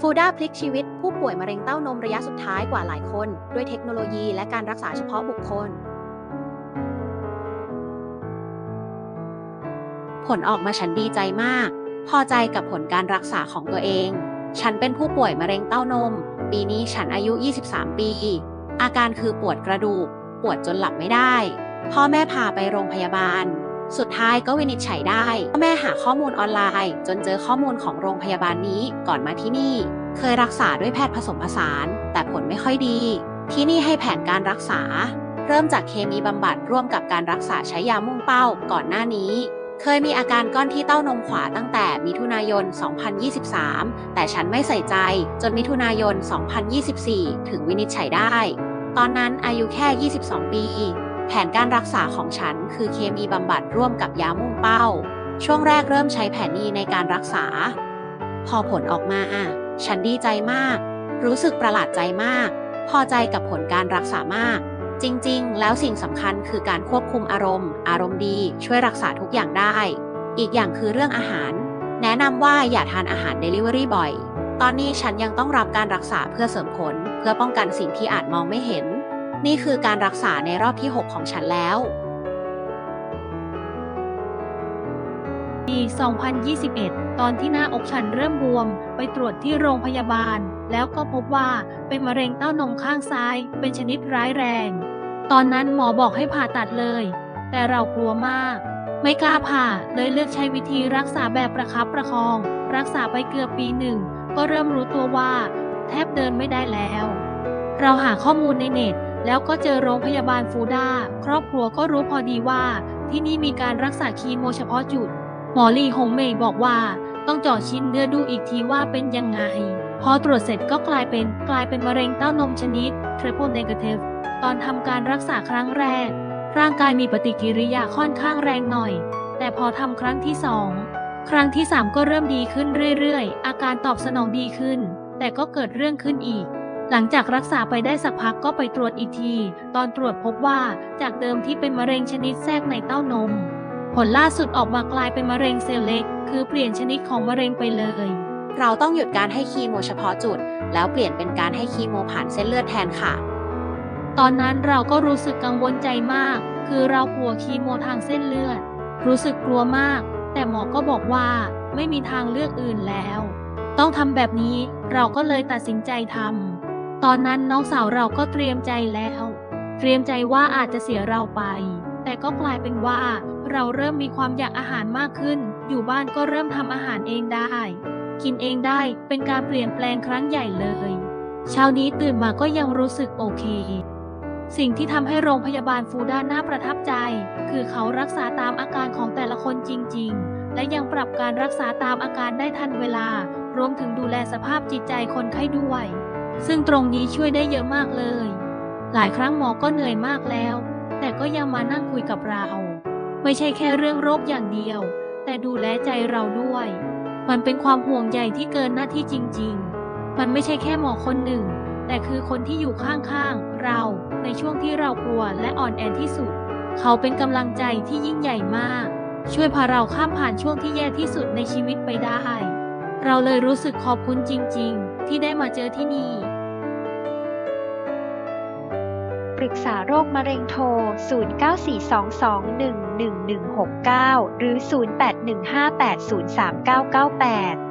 ฟูด้าพลิกชีวิต ผู้ป่วยมะเร็งเต้านมระยะสุดท้ายกว่าหลายคน ด้วยเทคโนโลยีและการรักษาเฉพาะบุคคล ผลออกมาฉันดีใจมาก พอใจกับผลการรักษาของตัวเอง ฉันเป็นผู้ป่วยมะเร็งเต้านม ปีนี้ฉันอายุ 23 ปี อาการคือปวดกระดูก ปวดจนหลับไม่ได้ พ่อแม่พาไปโรงพยาบาล สุดท้ายก็วินิจฉัยได้พ่อแม่หาข้อมูลออนไลน์ จนเจอข้อมูลของโรงพยาบาลนี้ก่อนมาที่นี่ เคยรักษาด้วยแพทย์ผสมผสาน แต่ผลไม่ค่อยดี ที่นี่ให้แผนการรักษา เริ่มจากเคมีบำบัดร่วมกับการรักษาใช้ยามุ่งเป้าก่อนหน้านี้ เคยมีอาการก้อนที่เต้านมขวาตั้งแต่มิถุนายน 2023 แต่ฉันไม่ใส่ใจจนมิถุนายน 2024 ถึงวินิจฉัยได้ ตอนนั้นอายุแค่ 22 ปี แผนการรักษาของฉันคือเคมีบำบัดร่วมกับยามุ่งเป้า ช่วงแรกเริ่มใช้แผนนี้ในการรักษา พอผลออกมาอะ ฉันดีใจมาก รู้สึกประหลาดใจมาก พอใจกับผลการรักษามาก จริง ๆ แล้วสิ่งสำคัญคือการควบคุมอารมณ์ อารมณ์ดีช่วยรักษาทุกอย่างได้ อีกอย่างคือเรื่องอาหาร แนะนำว่าอย่าทานอาหาร Delivery บ่อย ตอนนี้ฉันยังต้องรับการรักษาเพื่อเสริมผล เพื่อป้องกันสิ่งที่อาจมองไม่เห็น นี่คือการรักษาในรอบที่ 6 ของฉันแล้ว ปี 2021 ตอนที่หน้าอกฉันเริ่มบวม ไปตรวจที่โรงพยาบาล แล้วก็พบว่าเป็นมะเร็งเต้านมข้างซ้าย เป็นชนิดร้ายแรง ตอนนั้นหมอบอกให้ผ่าตัดเลย แต่เรากลัวมากไม่กล้าผ่าเลยเลือกใช้วิธีรักษาแบบประคับประคอง รักษาไปเกือบปีหนึ่ง ก็เริ่มรู้ตัวว่า แทบเดินไม่ได้แล้ว เราหาข้อมูลในเน็ต แล้วก็เจอโรงพยาบาลฟูด้า ครอบครัวก็รู้พอดีว่า ที่นี่มีการรักษาคีโมเฉพาะจุด หมอลีฮงเมย์บอกว่า ต้องเจาะชิ้นเนื้อดูอีกทีว่าเป็นยังไง พอตรวจเสร็จก็กลายเป็นกลายเป็นมะเร็งเต้านมชนิด triple negative ตอนทำการรักษาครั้งแรก ร่างกายมีปฏิกิริยาค่อนข้างแรงหน่อย แต่พอทำครั้งที่สองครั้งที่สามก็เริ่มดีขึ้นเรื่อยๆ อาการตอบสนองดีขึ้น แต่ก็เกิดเรื่องขึ้นอีก หลังจากรักษาไปได้สักพักก็ไปตรวจอีกที ตอนตรวจพบว่าจากเดิมที่เป็นมะเร็งชนิดแทรกในเต้านม ผลล่าสุดออกมากลายเป็นมะเร็งเซลล์เล็ก คือเปลี่ยนชนิดของมะเร็งไปเลย เราต้องหยุดการให้คีโมเฉพาะจุด แล้วเปลี่ยนเป็นการให้คีโมผ่านเส้นเลือดแทนค่ะ ตอนนั้นเราก็รู้สึกกังวลใจมาก คือเรากลัวคีโมทางเส้นเลือด รู้สึกกลัวมาก แต่หมอก็บอกว่าไม่มีทางเลือกอื่นแล้ว ต้องทำแบบนี้เราก็เลยตัดสินใจทำ ตอนนั้นน้องสาวเราก็เตรียมใจแล้ว เตรียมใจว่าอาจจะเสียเราไป แต่ก็กลายเป็นว่า เราเริ่มมีความอยากอาหารมากขึ้น อยู่บ้านก็เริ่มทำอาหารเองได้ กินเองได้เป็นการเปลี่ยนแปลงครั้งใหญ่เลย เช้านี้ตื่นมาก็ยังรู้สึกโอเค สิ่งที่ทำให้โรงพยาบาลฟูด้าน่าประทับใจ คือเขารักษาตามอาการของแต่ละคนจริง ๆ และยังปรับการรักษาตามอาการได้ทันเวลารวมถึงดูแลสภาพจิตใจคนไข้ด้วย ซึ่งตรงนี้ช่วยได้เยอะมากเลย หลายครั้งหมอก็เหนื่อยมากแล้ว แต่ก็ยังมานั่งคุยกับเรา ไม่ใช่แค่เรื่องโรคอย่างเดียว แต่ดูแลใจเราด้วย มันเป็นความห่วงใยที่เกินหน้าที่จริง ๆ มันไม่ใช่แค่หมอคนหนึ่ง แต่คือคนที่อยู่ข้างๆ เราในช่วงที่เรากลัวและอ่อนแอที่สุด เขาเป็นกำลังใจที่ยิ่งใหญ่มาก ช่วยพาเราข้ามผ่านช่วงที่แย่ที่สุดในชีวิตไปได้ เราเลยรู้สึกขอบคุณจริง ๆ ที่ได้มาเจอที่นี่ ปรึกษาโรคมะเร็งโทร 0942211169 หรือ 0815803998